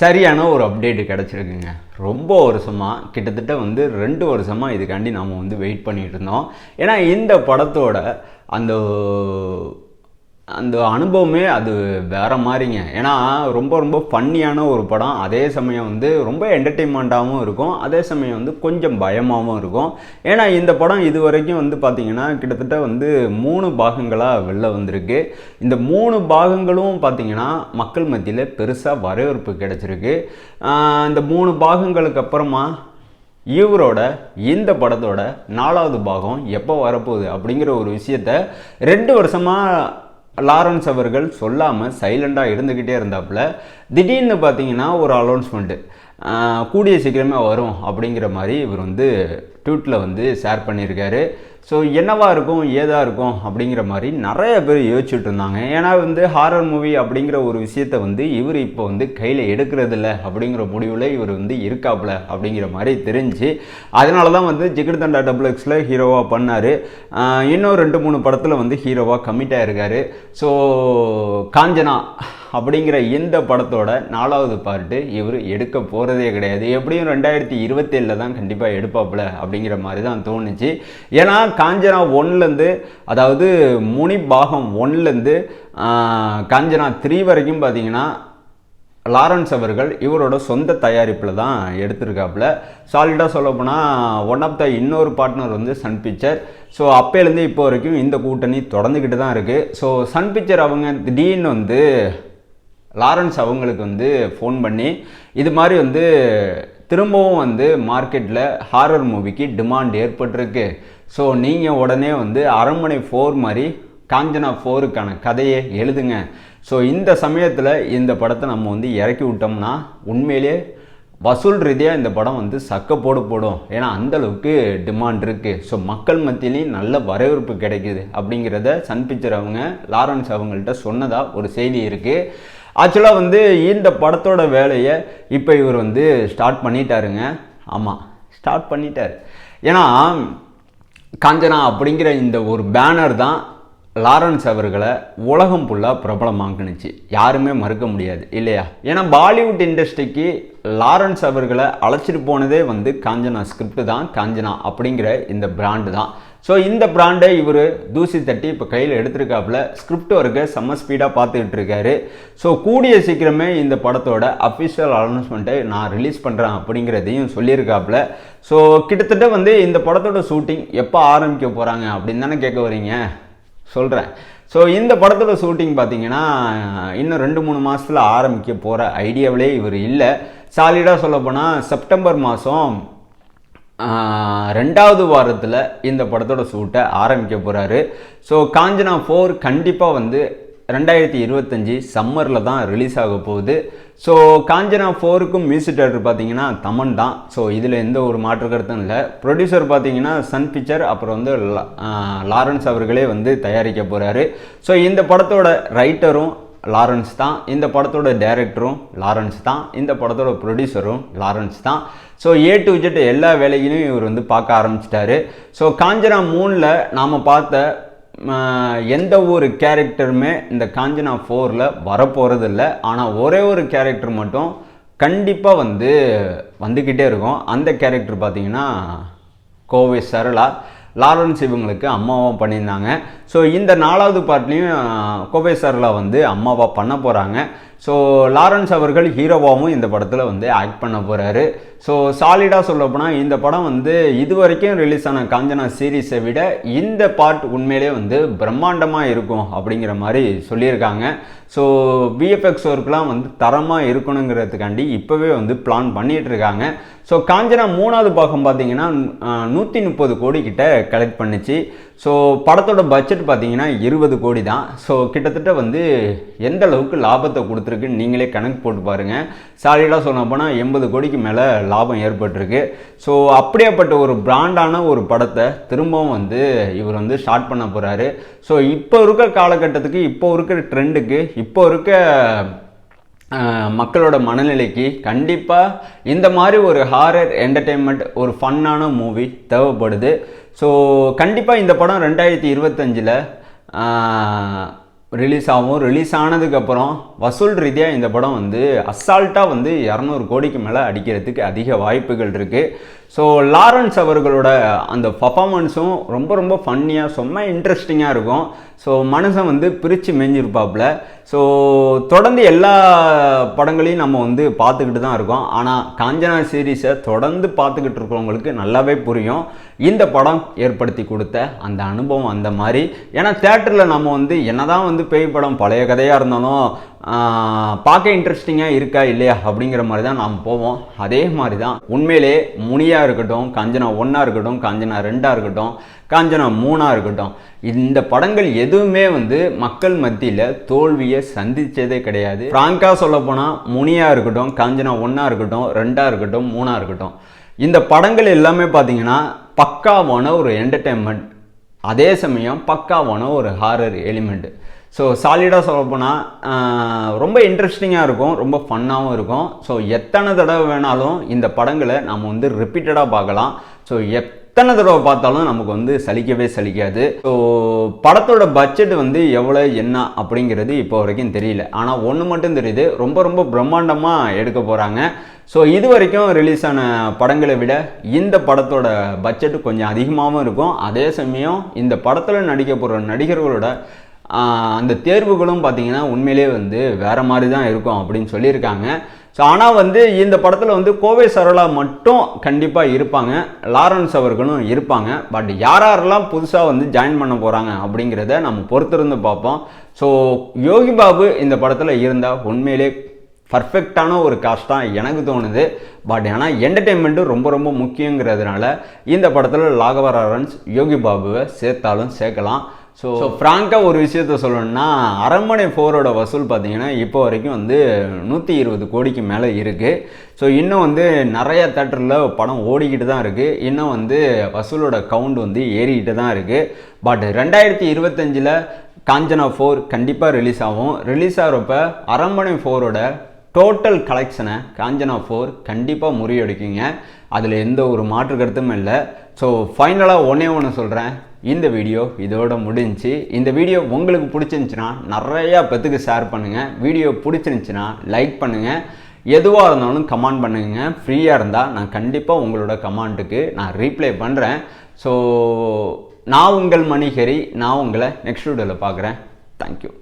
சரியான ஒரு அப்டேட் கிடச்சிருக்குங்க. ரொம்ப வருஷமாக கிட்டத்தட்ட வந்து ரெண்டு வருஷமாக இதுக்காண்டி நாம் வந்து வெயிட் பண்ணிகிட்டு இருந்தோம். ஏன்னா இந்த படத்தோட அந்த அந்த அனுபவமே அது வேற மாதிரிங்க. ஏன்னா ரொம்ப ரொம்ப ஃபன்னியான ஒரு படம். அதே சமயம் வந்து ரொம்ப என்டர்டெயின்மெண்ட்டாகவும் இருக்கும். அதே சமயம் வந்து கொஞ்சம் பயமாகவும் இருக்கும். ஏன்னா இந்த படம் இது வரைக்கும் வந்து பார்த்திங்கன்னா கிட்டத்தட்ட வந்து மூணு பாகங்களாக வெளில வந்திருக்கு. இந்த மூணு பாகங்களும் பார்த்திங்கன்னா மக்கள் மத்தியில் பெருசாக வரவேற்பு கிடச்சிருக்கு. இந்த மூணு பாகங்களுக்கு அப்புறமா இவரோட இந்த படத்தோட நாலாவது பாகம் எப்போ வரப்போகுது அப்படிங்கிற ஒரு விஷயத்த ரெண்டு வருஷமாக லாரன்ஸ் அவர்கள் சொல்லாமல் சைலண்டாக இருந்துக்கிட்டே இருந்தாப்புல திடீர்னு பார்த்தீங்கன்னா ஒரு அலௌன்ஸ்மெண்ட்டு கூடிய சீக்கிரமே வரும் அப்படிங்கிற மாதிரி இவர் வந்து ட்வீட்டில் வந்து ஷேர் பண்ணியிருக்காரு. ஸோ என்னவா இருக்கும் ஏதா இருக்கும் அப்படிங்கிற மாதிரி நிறைய பேர் யோசிச்சுட்டு இருந்தாங்க. ஏன்னா வந்து ஹாரர் மூவி அப்படிங்கிற ஒரு விஷயத்த வந்து இவர் இப்போ வந்து கையில் எடுக்கிறதில்ல அப்படிங்கிற முடிவில் இவர் வந்து இருக்காப்புல அப்படிங்கிற மாதிரி தெரிஞ்சு அதனால தான் வந்து ஜிகிர் தண்டா டபுள் எக்ஸில் ஹீரோவாக பண்ணார் இன்னும் ரெண்டு மூணு படத்தில் வந்து ஹீரோவாக கமிட் இருக்கார் ஸோ காஞ்சனா அப்படிங்கிற இந்த படத்தோட நாலாவது பார்ட்டு இவர் எடுக்க போகிறதே கிடையாது. எப்படியும் ரெண்டாயிரத்தி இருபத்தேழில் தான் கண்டிப்பாக எடுப்பாப்புல அப்படிங்கிற மாதிரி தான் தோணுச்சு. ஏன்னா காஞ்சனா ஒன்லேருந்து அதாவது முனி பாகம் ஒன்லேருந்து காஞ்சனா த்ரீ வரைக்கும் பார்த்தீங்கன்னா லாரன்ஸ் அவர்கள் இவரோட சொந்த தயாரிப்பில் தான் எடுத்திருக்காப்புல. சாலிடாக சொல்லப்போனால் ஒன் ஆஃப் த இன்னொரு பார்ட்னர் வந்து சன் பிக்சர் ஸோ அப்போலேருந்து இப்போ வரைக்கும் இந்த கூட்டணி தொடர்ந்துக்கிட்டு தான் இருக்குது ஸோ சன் பிக்சர் அவங்க திடீர்னு வந்து லாரன்ஸ் அவங்களுக்கு வந்து ஃபோன் பண்ணி இது மாதிரி வந்து திரும்பவும் வந்து மார்க்கெட்டில் ஹாரர் மூவிக்கு டிமாண்ட் ஏற்பட்டிருக்கு. ஸோ நீங்கள் உடனே வந்து அரண்மனை ஃபோர் மாதிரி காஞ்சனா ஃபோருக்கான கதையை எழுதுங்க. ஸோ இந்த சமயத்தில் இந்த படத்தை நம்ம வந்து இறக்கி விட்டோம்னா உண்மையிலே வசூல் ரீதியாக இந்த படம் வந்து சக்க போடு போடும். ஏன்னா அந்த அளவுக்கு டிமாண்ட் இருக்குது ஸோ மக்கள் மத்தியிலையும் நல்ல வரவேற்பு கிடைக்குது அப்படிங்கிறத சன் பிக்சர் அவங்க லாரன்ஸ் அவங்கள்ட்ட சொன்னதாக ஒரு செய்தி இருக்குது ஆக்சுவலாக வந்து இந்த படத்தோட வேலையை இப்போ இவர் வந்து ஸ்டார்ட் பண்ணிட்டாருங்க. ஆமாம் ஸ்டார்ட் பண்ணிட்டார். ஏன்னா காஞ்சனா அப்படிங்கிற இந்த ஒரு பேனர் தான் லாரன்ஸ் அவர்களை உலகம் ஃபுல்லாக பிரபலமாக்குனுச்சு. யாருமே மறுக்க முடியாது இல்லையா? ஏன்னா பாலிவுட் இண்டஸ்ட்ரிக்கு லாரன்ஸ் அவர்களை அழைச்சிட்டு போனதே வந்து காஞ்சனா ஸ்கிரிப்ட் தான் காஞ்சனா அப்படிங்கிற இந்த பிராண்டு தான். ஸோ இந்த பிராண்டை இவர் தூசி தட்டி இப்போ கையில் எடுத்திருக்காப்புல. ஸ்கிரிப்ட் ஒர்க்கை செம்ம ஸ்பீடாக பார்த்துக்கிட்டு இருக்காரு ஸோ கூடிய சீக்கிரமே இந்த படத்தோட அஃபிஷியல் அனௌன்ஸ்மெண்ட்டை நான் ரிலீஸ் பண்ணுறேன் அப்படிங்கிறதையும் சொல்லியிருக்காப்புல. ஸோ கிட்டத்தட்ட வந்து இந்த படத்தோட ஷூட்டிங் எப்போ ஆரம்பிக்க போகிறாங்க அப்படின்னு தானே கேட்க வரீங்க சொல்கிறேன் ஸோ இந்த படத்தோட ஷூட்டிங் பார்த்தீங்கன்னா இன்னும் ரெண்டு மூணு மாதத்தில் ஆரம்பிக்க போகிற ஐடியாவிலே இவர் இல்லை. சாலிடாக சொல்லப்போனால் செப்டம்பர் மாதம் ரெண்டாவது வாரத்தில் இந்த படத்தோட ஷூட்டை ஆரம்பிக்க போகிறாரு ஸோ காஞ்சனா ஃபோர் கண்டிப்பாக வந்து ரெண்டாயிரத்தி இருபத்தஞ்சி சம்மரில் தான் ரிலீஸ் ஆக போகுது. ஸோ காஞ்சனா ஃபோருக்கும் மியூசிக் டேரக்டர் பார்த்தீங்கன்னா தமன் தான். ஸோ இதில் எந்த ஒரு மாற்று கருத்தும் இல்லை. ப்ரொடியூசர் பார்த்தீங்கன்னா சன் பிக்சர் அப்புறம் வந்து லா- லாரன்ஸ் அவர்களே வந்து தயாரிக்க போகிறாரு ஸோ இந்த படத்தோட ரைட்டரும் லாரன்ஸ் தான். இந்த படத்தோட டைரக்டரும் லாரன்ஸ் தான். இந்த படத்தோட ப்ரொடியூசரும் லாரன்ஸ் தான். ஸோ ஏ டு ஜெட் எல்லா வேலையிலையும் இவர் வந்து பார்க்க ஆரம்பிச்சிட்டாரு. ஸோ காஞ்சனா மூணில் நாம் பார்த்த எந்த ஒரு கேரக்டருமே இந்த காஞ்சனா ஃபோரில் வரப்போகிறது இல்லை ஆனால் ஒரே ஒரு கேரக்டர் மட்டும் கண்டிப்பாக வந்து வந்துக்கிட்டே இருக்கும். அந்த கேரக்டர் பார்த்தீங்கன்னா கோவை சரளா. லாரன்ஸ் இவங்களுக்கு அம்மாவாக பண்ணியிருந்தாங்க. ஸோ இந்த நாலாவது பார்ட்லேயும் கோவை வந்து அம்மாவாக பண்ண போகிறாங்க ஸோ லாரன்ஸ் அவர்கள் ஹீரோவாகவும் இந்த படத்தில் வந்து ஆக்ட் பண்ண போகிறாரு ஸோ சாலிடாக சொல்லப்போனால் இந்த படம் வந்து இது வரைக்கும் ரிலீஸ் ஆன காஞ்சனா சீரீஸை விட இந்த பார்ட் உண்மையிலே வந்து பிரம்மாண்டமாக இருக்கும் அப்படிங்கிற மாதிரி சொல்லியிருக்காங்க. ஸோ விஎஃப்எக்ஸ் ஒர்க்லாம் வந்து தரமாக இருக்கணுங்கிறதுக்காண்டி இப்போவே வந்து பிளான் பண்ணிகிட்டு இருக்காங்க ஸோ காஞ்சனா மூணாவது பாகம் பார்த்தீங்கன்னா நூற்றி முப்பது கோடி கிட்ட கலெக்ட் பண்ணுச்சு. ஸோ படத்தோட பட்ஜெட் பார்த்தீங்கன்னா இருபது கோடி தான். ஸோ கிட்டத்தட்ட வந்து எந்த அளவுக்கு லாபத்தை கொடுத்துருக்குன்னு நீங்களே கணக்கு போட்டு பாருங்கள் சாலிடாக சொல்ல போனால் எண்பது கோடிக்கு மேலே லாபம் ஏற்பட்டிருக்கு. ஸோ அப்படியேப்பட்ட ஒரு பிராண்டான ஒரு படத்தை திரும்பவும் வந்து இவர் வந்து ஸ்டார்ட் பண்ண போகிறாரு ஸோ இப்போ இருக்க காலகட்டத்துக்கு இப்போ இருக்கிற ட்ரெண்டுக்கு இப்போ இருக்க மக்களோட மனநிலைக்கு கண்டிப்பாக இந்த மாதிரி ஒரு ஹாரர் என்டர்டெயின்மெண்ட் ஒரு ஃபன்னான மூவி தேவைப்படுது. ஸோ கண்டிப்பாக இந்த படம் ரெண்டாயிரத்தி இருபத்தஞ்சில் ரிலீஸ் ஆகும். ரிலீஸ் ஆனதுக்கப்புறம் வசூல் ரீதியாக இந்த படம் வந்து அசால்ட்டாக வந்து இரநூறு கோடிக்கு மேலே அடிக்கிறதுக்கு அதிக வாய்ப்புகள் இருக்குது ஸோ லாரன்ஸ் அவர்களோட அந்த பர்ஃபாமன்ஸும் ரொம்ப ரொம்ப ஃபன்னியாக செம்ம இன்ட்ரெஸ்டிங்காக இருக்கும். ஸோ மனுஷன் வந்து பிரித்து மேஞ்சிருப்பாப்புல. ஸோ தொடர்ந்து எல்லா படங்களையும் நம்ம வந்து பார்த்துக்கிட்டு தான் இருக்கோம். ஆனால் காஞ்சனா சீரீஸை தொடர்ந்து பார்த்துக்கிட்டு இருக்கிறவங்களுக்கு நல்லாவே புரியும். இந்த படம் ஏற்படுத்தி கொடுத்த அந்த அனுபவம் அந்த மாதிரி. ஏன்னா தேட்டரில் நம்ம வந்து என்னதான் வந்து பேய் படம் பழைய கதையாக இருந்தாலும் பார்க்க இன்ட்ரெஸ்டிங்காக இருக்கா இல்லையா அப்படிங்கிற மாதிரி தான் நாம் போவோம். அதே மாதிரி தான் உண்மையிலே முனியாக இருக்கட்டும் காஞ்சனா ஒன்றா இருக்கட்டும் காஞ்சனா ரெண்டாக இருக்கட்டும் காஞ்சனா மூணாக இருக்கட்டும் இந்த படங்கள் எதுவுமே வந்து மக்கள் மத்தியில் தோல்வியை சந்தித்ததே கிடையாது. ஃப்ராங்காக சொல்லப்போனால் முனியாக இருக்கட்டும் காஞ்சனா ஒன்றா இருக்கட்டும் ரெண்டாக இருக்கட்டும் மூணாக இருக்கட்டும். இந்த படங்கள் எல்லாமே பார்த்தீங்கன்னா பக்காவான ஒரு என்டர்டெயின்மெண்ட் அதே சமயம் பக்காவான ஒரு ஹாரர் எலிமெண்ட்டு ஸோ சாலிடாக சொல்லப்போனால் ரொம்ப இன்ட்ரெஸ்டிங்காக இருக்கும் ரொம்ப ஃபன்னாகவும் இருக்கும். ஸோ எத்தனை தடவை வேணாலும் இந்த படங்களை நம்ம வந்து ரிப்பீட்டடாக பார்க்கலாம். ஸோ எத்தனை தடவை பார்த்தாலும் நமக்கு வந்து சலிக்கவே சலிக்காது. ஸோ படத்தோட பட்ஜெட் வந்து எவ்வளோ என்ன அப்படிங்கிறது இப்போ வரைக்கும் தெரியல. ஆனால் ஒன்று மட்டும் தெரியுது ரொம்ப ரொம்ப பிரம்மாண்டமாக எடுக்க போகிறாங்க ஸோ இது வரைக்கும் ரிலீஸ் ஆன படங்களை விட இந்த படத்தோட பட்ஜெட் கொஞ்சம் அதிகமாகவும் இருக்கும். அதே சமயம் இந்த படத்தில் நடிக்க போகிற நடிகர்களோட அந்த தேர்வுகளும் பார்த்தீங்கன்னா உண்மையிலேயே வந்து வேறு மாதிரி தான் இருக்கும் அப்படின்னு சொல்லியிருக்காங்க. ஸோ ஆனால் வந்து இந்த படத்தில் வந்து கோவை சரளா மட்டும் கண்டிப்பாக இருப்பாங்க. லாரன்ஸ் அவர்களும் இருப்பாங்க. பட் யார் யாரெல்லாம் புதுசாக வந்து ஜாயின் பண்ண போகிறாங்க அப்படிங்கிறத நம்ம பொறுத்திருந்து பார்ப்போம். ஸோ யோகி பாபு இந்த படத்தில் இருந்தால் உண்மையிலே பர்ஃபெக்டான ஒரு காஸ்ட்டாக எனக்கு தோணுது. பட் ஆனால் என்டர்டெயின்மெண்ட்டும் ரொம்ப ரொம்ப முக்கியங்கிறதுனால இந்த படத்தில் லாகவ யோகி பாபுவை சேர்த்தாலும் சேர்க்கலாம். ஸோ ஃப்ராங்காக ஒரு விஷயத்த சொல்லணும்னா அரண்மனை ஃபோரோட வசூல் பார்த்தீங்கன்னா இப்போ வரைக்கும் வந்து நூற்றி இருபது கோடிக்கு மேலே இருக்குது ஸோ இன்னும் வந்து நிறைய தேட்டரில் படம் ஓடிக்கிட்டு தான் இருக்குது இன்னும் வந்து வசூலோட கவுண்ட் வந்து ஏறிக்கிட்டு தான் இருக்குது பட் ரெண்டாயிரத்தி இருபத்தஞ்சில் காஞ்சனா ஃபோர் கண்டிப்பாக ரிலீஸ் ஆகும். ரிலீஸ் ஆகிறப்ப அரண்மனை ஃபோரோட டோட்டல் கலெக்ஷனை காஞ்சனா ஃபோர் கண்டிப்பாக முறியடிக்குங்க. அதில் எந்த ஒரு மாற்று கருத்தும் இல்லை. ஸோ ஃபைனலாக ஒன்றே ஒன்று சொல்கிறேன் இந்த வீடியோ இதோட முடிஞ்சுச்சு இந்த வீடியோ உங்களுக்கு பிடிச்சிருந்துச்சுன்னா நிறையா பேத்துக்கு ஷேர் பண்ணுங்கள் வீடியோ பிடிச்சிருந்துச்சுன்னா லைக் பண்ணுங்கள் எதுவாக இருந்தாலும் கமெண்ட் பண்ணுங்க. ஃப்ரீயாக இருந்தால் நான் கண்டிப்பாக உங்களோட கமெண்ட்டுக்கு நான் ரீப்ளை பண்ணுறேன் ஸோ நான் உங்கள் மணிகரி. நான் உங்களை நெக்ஸ்ட் வீடியோவில் பார்க்குறேன். தேங்க்யூ